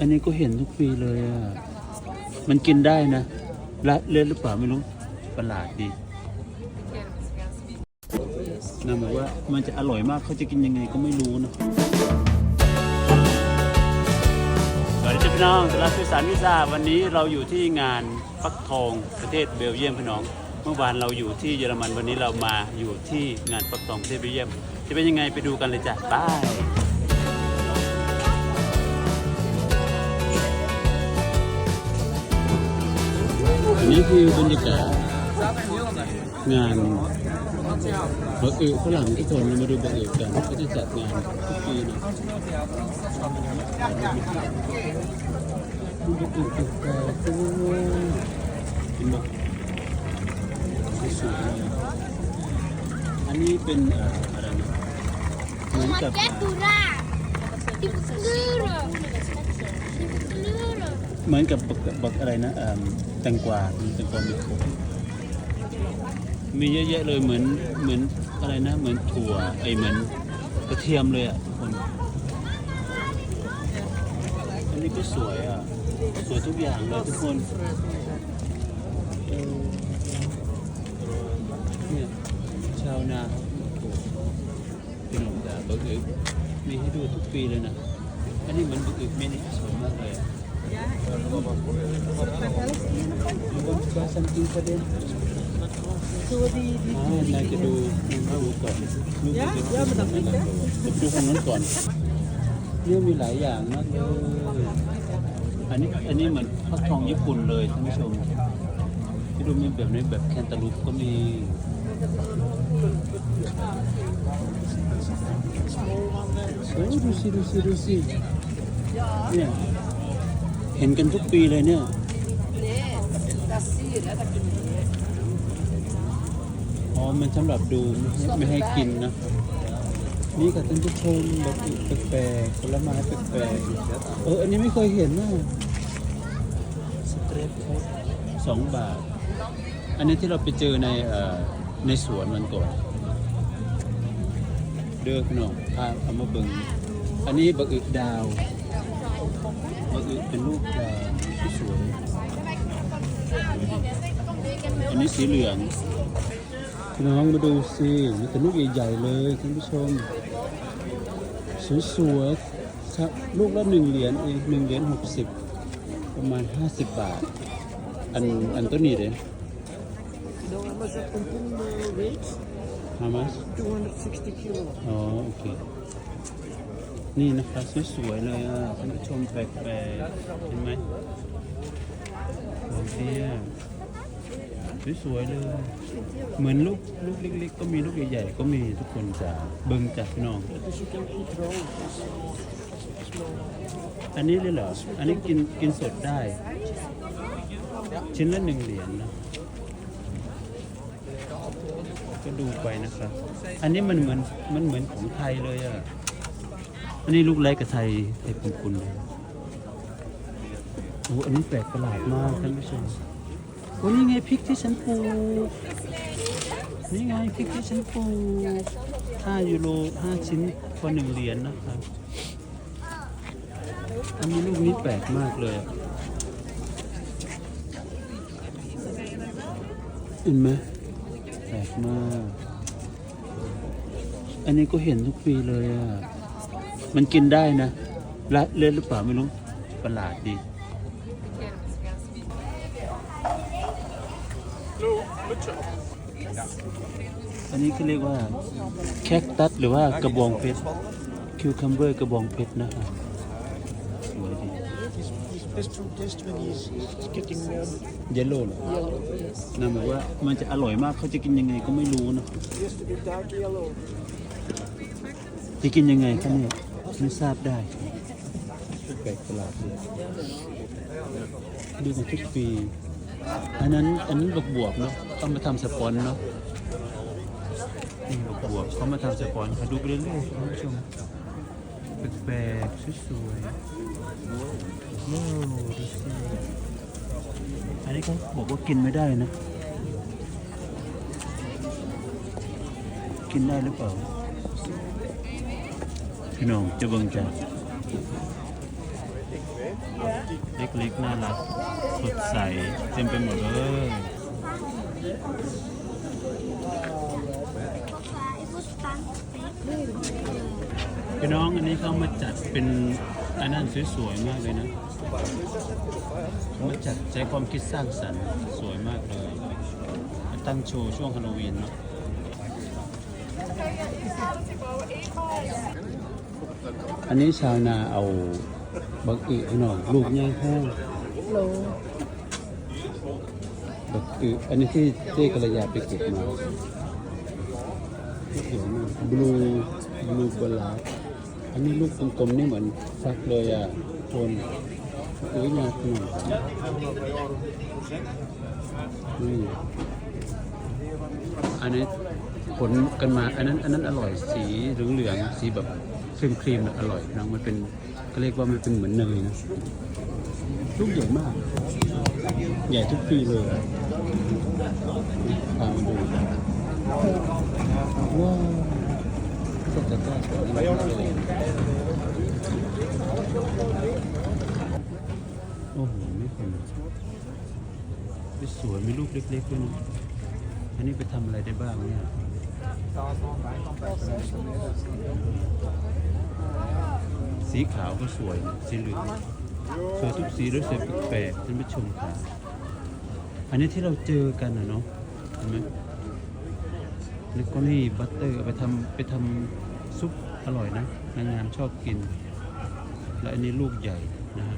อันนี้ก็เห็นทุกปีเลยอะ มันกินได้นะละเล่นหรือเปล่าไม่รู้ ประหลาดดีนะหมายว่ามันจะอร่อยมากเขาจะกินยังไงก็ไม่รู้นะสวัสดีจ้าพี่น้องสำหรับสื่อสารวิซาวันนี้เราอยู่ที่งานฟักทองประเทศเบลเยียมพี่น้อง เมื่อวานเราอยู่ที่เยอรมันวันนี้เรามาอยู่ที่งานฟักทองประเทศเบลเยียม จะเป็นยังไงไปดูกันเลยจ้ะบาย นี้คือบรรยากาศงานบักอึฝรั่งทุกคนมาดูบักอึกันเขาจะจัดงานทุกปีนะดูบักอึกาแฟตันไหมสวยอันนี้เป็นเอ่ออะไรนะเหมือนกับ Maquetura! Tipo! เหมือนกับบักบักอะไรนะเอ่อแตงกวามีแตงกวามีขมมีเยอะแยะเลยเหมือนเหมือนอะไรนะ เหมือนถั่วไอเหมือนกระเทียมเลยอะทุกคนอันนี้ก็สวยอะสวยทุกอย่างเลยทุกคนเออเนี่ยชาวนาปลูกพี่หนุ่มจะบักอึกมีให้ดูทุกปีเลยนะอันนี้เหมือนบักอึกเมนี่สวยมากเลยอะ You want to buy something for them? อ๋อนายจะดูนายดูก่อนดูก่อนจะดูทางนั้นก่อนจะดูทางนั้นก่อนเนี่ยมีหลายอย่างมากเลยอันนี้อันนี้เหมือนฟักทองญี่ปุ่นเลยท่านผู้ชมที่ดูมีแบบนี้แบบแคนตาลูปก็มีโอ้ดูสิดูสิดูสิเนี่ย เห็นกันทุกปีเลยเนี่ยอ๋อมันสำหรับดูไม่ให้ไม่ให้กินนะ นี่กับท่านผู้ชมแบบแปลกๆผลไม้แปลกๆเอออันนี้ไม่เคยเห็นนะสเตรปโค้ดสองบาท อันนี้ที่เราไปเจอในอในสวนมันก่อนเด้อพี่น้องพาเอามาเบิ่งอันนี้บักอึกดาว บักอึกเป็นลูกดาวที่สวย อันนี้สีเหลืองพี่น้องมาดูสิมีแต่ลูกใหญ่ๆเลยท่านผู้ชม สวยๆครับลูกละหนึ่งเหรียญเองหนึ่งเหรียญหกสิบประมาณห้าสิบบาท อันอันตัวนี้เลย You know how much that pumpkin uh, weighs? how much 260 kilo. อ๋อโอเค นี่นะครับสวยๆเลยอะท่านผู้ชมแปลกๆเห็นไหมโอเคอะสวยๆเลย เหมือนลูกลูกเล็กๆ ก็มีลูกใหญ่ๆก็มีทุกคนจ้ะเบิ่งจ้ะพี่น้อง อันนี้เลยเหรอ อันนี้กินกินสดได้ ชิ้นละหนึ่งเหรียญนะก็ดูไปนะครับ อันนี้มันเหมือนมันเหมือนของไทยเลยอะ อันนี้ลูกเล็กกับไทยไทยคุณๆเลยโอ้อันนี้แปลกประหลาดมากท่านผู้ชมโอ้นี่ไงพริกที่ฉันปลูกนี่ไงพริกที่ฉันปลูกห้ายูโรห้าชิ้นพอหนึ่งเหรียญนะครับ อันนี้ลูกนี้แปลกมากเลยอะเห็นไหมแปลกมาก อันนี้ก็เห็นทุกปีเลยอะ มันกินได้นะละเล่นหรือเปล่าไม่รู้ ประหลาดดี อันนี้เขาเรียกว่าแคคตัสหรือว่ากระบองเพชร คิวคัมเบอร์กระบองเพชรนะครับสวยดี He's best from taste when he's, he's getting um, เยลโล่เหรอ yellow. Yes. นั่นหมายว่ามันจะอร่อยมากเขาจะกินยังไงก็ไม่รู้นะ He has to be dark yellow. จะกินยังไงคะเนี่ย ไม่ทราบได้แปลกประหลาดดีดูกันทุกปี อันนั้นอันนั้นบวกบวบเนาะต้องมาทำสปอนเนาะนี่บวกบวบเขามาทำสปอนค่ะดูไปเรื่อยๆคุณผู้ชมแปลกๆสวยๆว้าวดูสิอันนี้เขาบอกว่ากินไม่ได้นะ กินได้หรือเปล่า พี่น้องจะเบิ่งจ้ะเล็กๆน่ารักสดใสเต็มไปหมดเลยพี่น้องอันนี้เขามาจัดเป็นอันนั้นสวยๆมากเลยนะเมาจัดใช้ความคิดสร้างสรรค์สวยมากเลย ตั้งโชว์ช่วงฮาโลวีนเนาะ อันนี้ชาวนาเอาบักอึหน่อยลูกย่างแห้งบักอึอันนี้ที่เจ๊กัลยาไปเก็บมาสวยมากบลูบลูบลาอันนี้ลูกกลมๆนี่เหมือนฟักเลยอะคนเอ้ยยากหน่อยนี่อันนี้ ผลกันมา อันนั้นอันนั้นอร่อยสีเหลืองๆสีแบบครีมครีมอร่อยนะมันเป็นก็เรียกว่ามันเป็นเหมือนเนยนะลูกใหญ่มากใหญ่ทุกปีเลยอะพามาดูว้าวก็จะได้สวยมากเลยโอ้โหไม่คนไม่สวยมีลูกเล็กๆด้วยนะอันนี้ไปทำอะไรได้บ้างเนี่ย สีขาวก็สวยนะสีเหลืองสวยทุกสีด้วยสวยแปลกๆท่านผู้ชมค่ะอันนี้ที่เราเจอกันนะเนาะเห็นไหมนี่ก็นี่บัตเตอร์เอาไปทำไปทำซุปอร่อยนะนางงามชอบกิน และอันนี้ลูกใหญ่นะฮะ